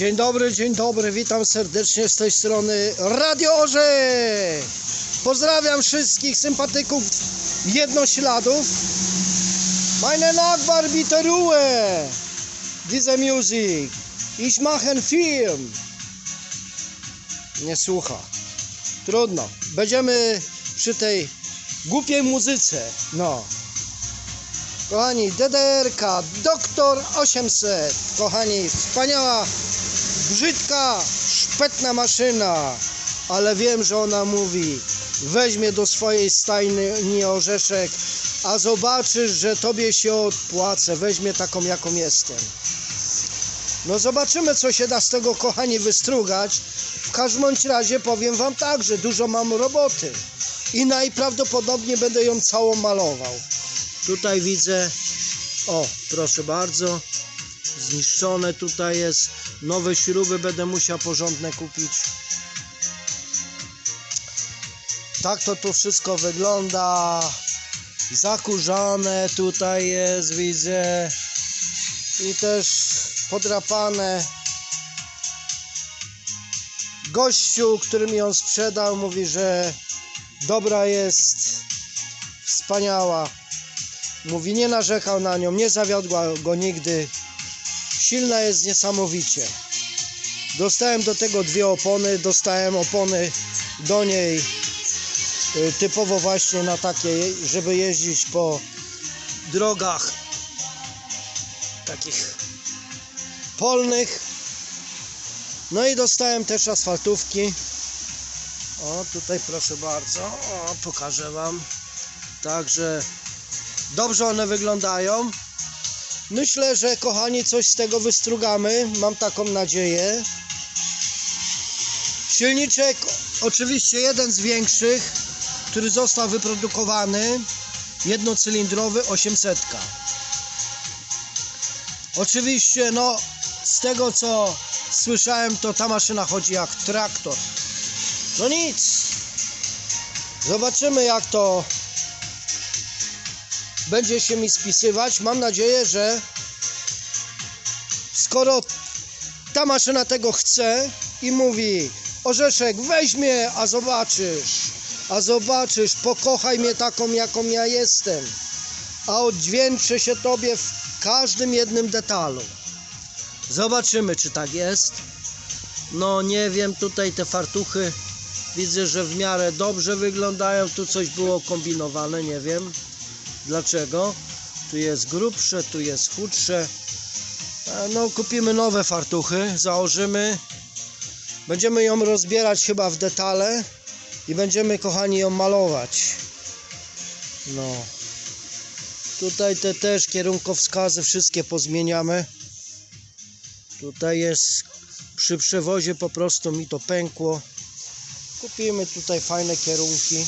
Dzień dobry, dzień dobry, witam serdecznie z tej strony Radio Orze. Pozdrawiam wszystkich sympatyków jednośladów. Meine Nachbar bitte Ruhe. Diese Musik. Ich mache einen Film. Nie słucha. Trudno. Będziemy przy tej głupiej muzyce. No. Kochani, DDR-ka, Doktor 800. Kochani, wspaniała, brzydka, szpetna maszyna. Ale wiem, że ona mówi, weźmie do swojej stajni orzeszek, a zobaczysz, że tobie się odpłacę. Weźmie taką, jaką jestem. No zobaczymy, co się da z tego, kochani, wystrugać. W każdym razie powiem wam tak, że dużo mam roboty. I najprawdopodobniej będę ją całą malował. Tutaj widzę, o proszę bardzo, zniszczone tutaj jest, nowe śruby będę musiał porządne kupić. Tak to tu wszystko wygląda, zakurzane tutaj jest, widzę i też podrapane. Gościu, który mi ją sprzedał, mówi, że dobra jest, wspaniała. Mówi, nie narzekał na nią, nie zawiodła go nigdy. Silna jest niesamowicie. Dostałem do tego dwie opony, dostałem opony do niej y, typowo właśnie na takie, żeby jeździć po drogach takich polnych. No i dostałem też asfaltówki. O, tutaj proszę bardzo, o, pokażę Wam. Także Dobrze one wyglądają. Myślę, że kochani coś z tego wystrugamy. Mam taką nadzieję. Silniczek oczywiście jeden z większych, który został wyprodukowany. Jednocylindrowy 800. Oczywiście no z tego co słyszałem to ta maszyna chodzi jak traktor. No nic. Zobaczymy jak to będzie się mi spisywać. Mam nadzieję, że skoro ta maszyna tego chce i mówi Orzeszek weźmie, a zobaczysz, a zobaczysz, pokochaj mnie taką, jaką ja jestem, a oddźwięczę się Tobie w każdym jednym detalu. Zobaczymy, czy tak jest. No nie wiem, tutaj te fartuchy widzę, że w miarę dobrze wyglądają. Tu coś było kombinowane, nie wiem. Dlaczego? Tu jest grubsze, tu jest chudsze. No, kupimy nowe fartuchy, założymy. Będziemy ją rozbierać chyba w detale i będziemy, kochani, ją malować. No. Tutaj te też kierunkowskazy wszystkie pozmieniamy. Tutaj jest przy przewozie po prostu mi to pękło. Kupimy tutaj fajne kierunki.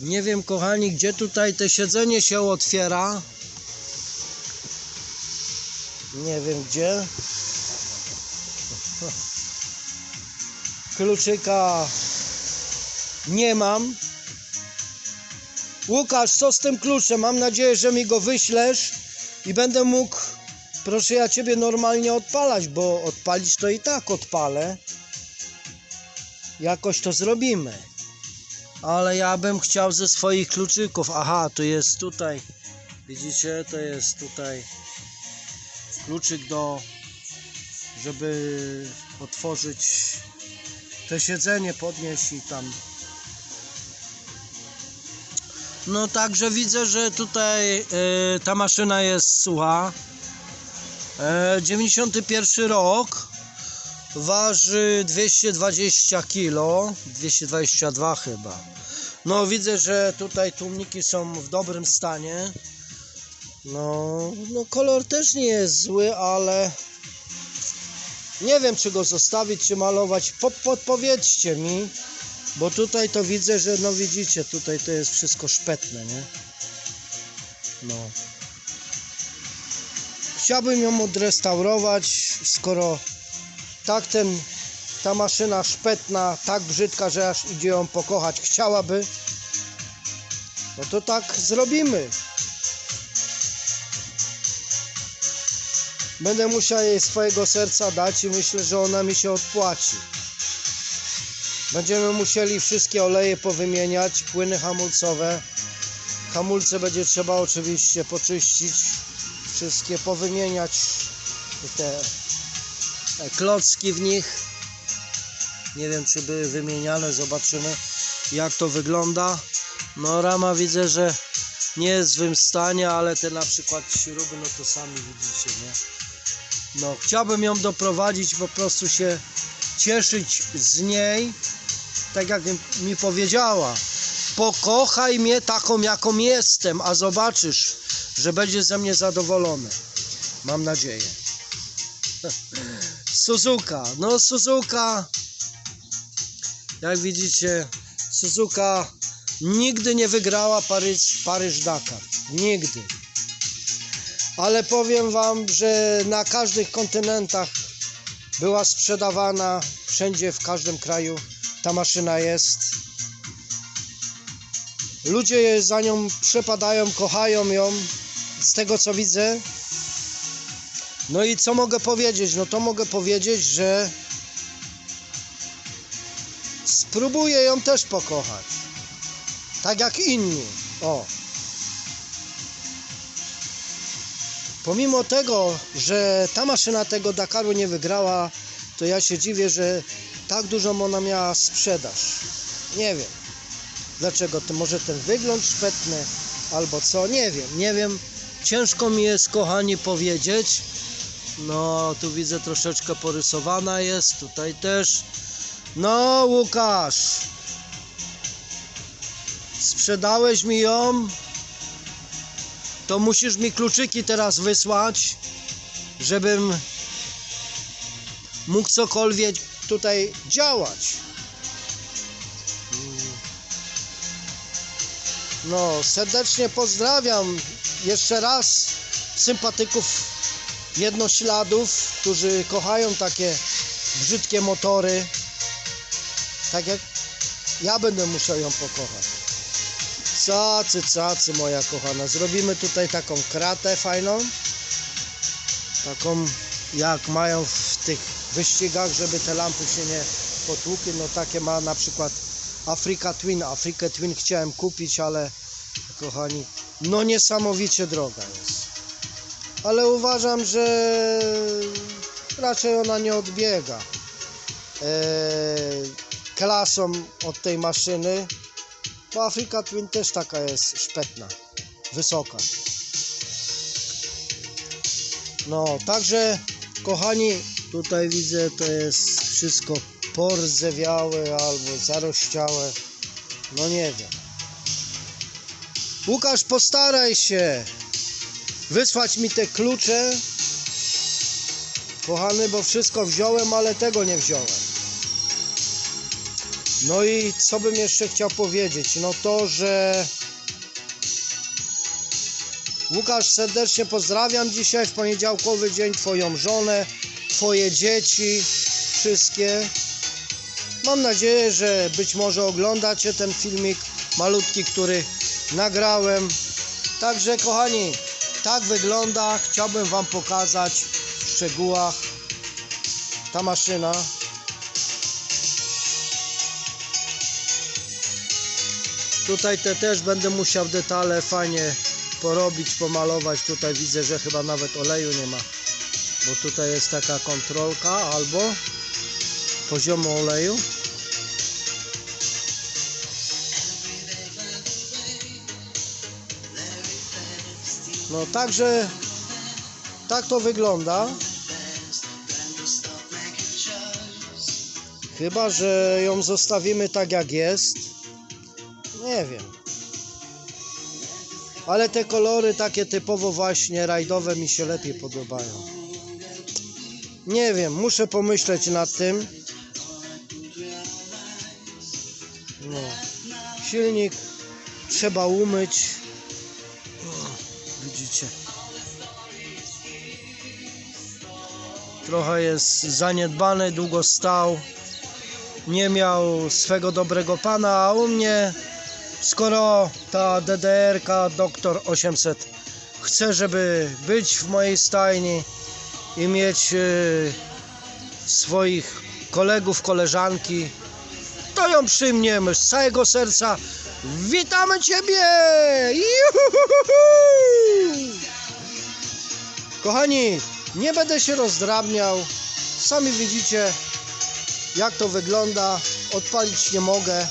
Nie wiem, kochani, gdzie tutaj te siedzenie się otwiera. Nie wiem gdzie. Kluczyka nie mam. Łukasz, co z tym kluczem? Mam nadzieję, że mi go wyślesz i będę mógł, proszę ja ciebie, normalnie odpalać, bo odpalić to i tak odpalę. Jakoś to zrobimy ale ja bym chciał ze swoich kluczyków. Aha, to jest tutaj. Widzicie, to jest tutaj kluczyk do, żeby otworzyć te siedzenie, podnieść i tam. No także widzę, że tutaj e, ta maszyna jest sucha. E, 91 rok. Waży 220 kg, 222 chyba. No widzę, że tutaj tłumniki są w dobrym stanie. No, no kolor też nie jest zły, ale nie wiem czy go zostawić, czy malować. Po, podpowiedzcie mi, bo tutaj to widzę, że no widzicie, tutaj to jest wszystko szpetne, nie? No. Chciałbym ją odrestaurować, skoro tak ten, ta maszyna szpetna, tak brzydka, że aż idzie ją pokochać, chciałaby, no to tak zrobimy. Będę musiał jej swojego serca dać i myślę, że ona mi się odpłaci. Będziemy musieli wszystkie oleje powymieniać, płyny hamulcowe. Hamulce będzie trzeba oczywiście poczyścić, wszystkie powymieniać te klocki w nich. Nie wiem czy były wymieniane, zobaczymy jak to wygląda. No rama widzę, że nie jest w złym stanie, ale te na przykład śruby, no to sami widzicie, nie? No chciałbym ją doprowadzić, po prostu się cieszyć z niej, tak jak mi powiedziała. Pokochaj mnie taką, jaką jestem, a zobaczysz, że będzie ze mnie zadowolony. Mam nadzieję. Suzuka. No Suzuka, jak widzicie, Suzuka nigdy nie wygrała Paryż, Paryż-Dakar. Nigdy. Ale powiem Wam, że na każdych kontynentach była sprzedawana, wszędzie, w każdym kraju ta maszyna jest. Ludzie za nią przepadają, kochają ją, z tego co widzę. No i co mogę powiedzieć? No to mogę powiedzieć, że spróbuję ją też pokochać. Tak jak inni. O. Pomimo tego, że ta maszyna tego Dakaru nie wygrała, to ja się dziwię, że tak dużą ona miała sprzedaż. Nie wiem. Dlaczego? To może ten wygląd szpetny albo co? Nie wiem, nie wiem. Ciężko mi jest, kochani, powiedzieć. No, tu widzę troszeczkę porysowana jest, tutaj też. No, Łukasz. Sprzedałeś mi ją. To musisz mi kluczyki teraz wysłać, żebym mógł cokolwiek tutaj działać. No, serdecznie pozdrawiam jeszcze raz sympatyków jednośladów, którzy kochają takie brzydkie motory. Tak jak ja będę musiał ją pokochać. Cacy, cacy moja kochana. Zrobimy tutaj taką kratę fajną. Taką jak mają w tych wyścigach, żeby te lampy się nie potłukły. No takie ma na przykład Africa Twin. Africa Twin chciałem kupić, ale kochani, no niesamowicie droga jest. Ale uważam, że raczej ona nie odbiega e, klasą od tej maszyny. Bo Africa Twin też taka jest szpetna, wysoka. No, także kochani, tutaj widzę to jest wszystko porzewiałe albo zarościałe. No nie wiem. Łukasz, postaraj się wysłać mi te klucze. Kochany, bo wszystko wziąłem, ale tego nie wziąłem. No i co bym jeszcze chciał powiedzieć? No to, że Łukasz, serdecznie pozdrawiam dzisiaj w poniedziałkowy dzień Twoją żonę, Twoje dzieci, wszystkie. Mam nadzieję, że być może oglądacie ten filmik malutki, który nagrałem. Także kochani, tak wygląda. Chciałbym Wam pokazać w szczegółach ta maszyna. Tutaj te też będę musiał detale fajnie porobić, pomalować. Tutaj widzę, że chyba nawet oleju nie ma. Bo tutaj jest taka kontrolka albo poziomu oleju. No także tak to wygląda. Chyba, że ją zostawimy tak jak jest. Nie wiem. Ale te kolory takie typowo właśnie rajdowe mi się lepiej podobają. Nie wiem, muszę pomyśleć nad tym. No. Silnik trzeba umyć. Trochę jest zaniedbany, długo stał. Nie miał swego dobrego pana, a u mnie skoro ta DDR-ka Doktor 800 chce, żeby być w mojej stajni, i mieć y, swoich kolegów, koleżanki, to ją przyjmiemy z całego serca. Witamy Ciebie! Juhuhuhu! Kochani, nie będę się rozdrabniał. Sami widzicie, jak to wygląda. Odpalić nie mogę.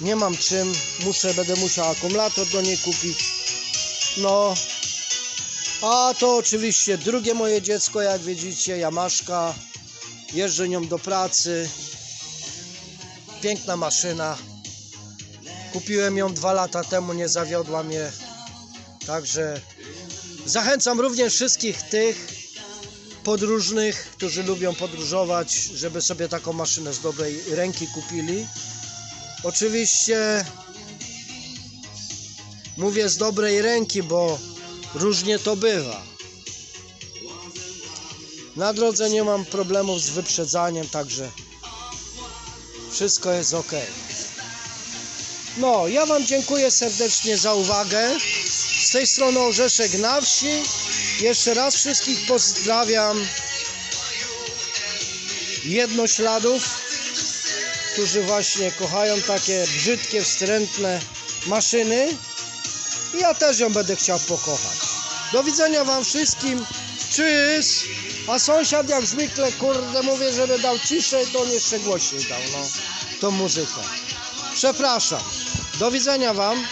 Nie mam czym. Muszę, będę musiał akumulator do niej kupić. No. A to oczywiście drugie moje dziecko, jak widzicie, Jamaszka. Jeżdżę nią do pracy. Piękna maszyna. Kupiłem ją dwa lata temu, nie zawiodła mnie. Także zachęcam również wszystkich tych podróżnych, którzy lubią podróżować, żeby sobie taką maszynę z dobrej ręki kupili. Oczywiście mówię z dobrej ręki, bo różnie to bywa. Na drodze nie mam problemów z wyprzedzaniem, także wszystko jest ok. No, ja Wam dziękuję serdecznie za uwagę. Z tej strony Orzeszek na wsi. Jeszcze raz wszystkich pozdrawiam. Jednośladów, którzy właśnie kochają takie brzydkie, wstrętne maszyny. I ja też ją będę chciał pokochać. Do widzenia Wam wszystkim. Czyż? A sąsiad jak zwykle, kurde, mówię, żeby dał ciszej, to on jeszcze głośniej dał, no, tą muzykę. Przepraszam. Do widzenia Wam.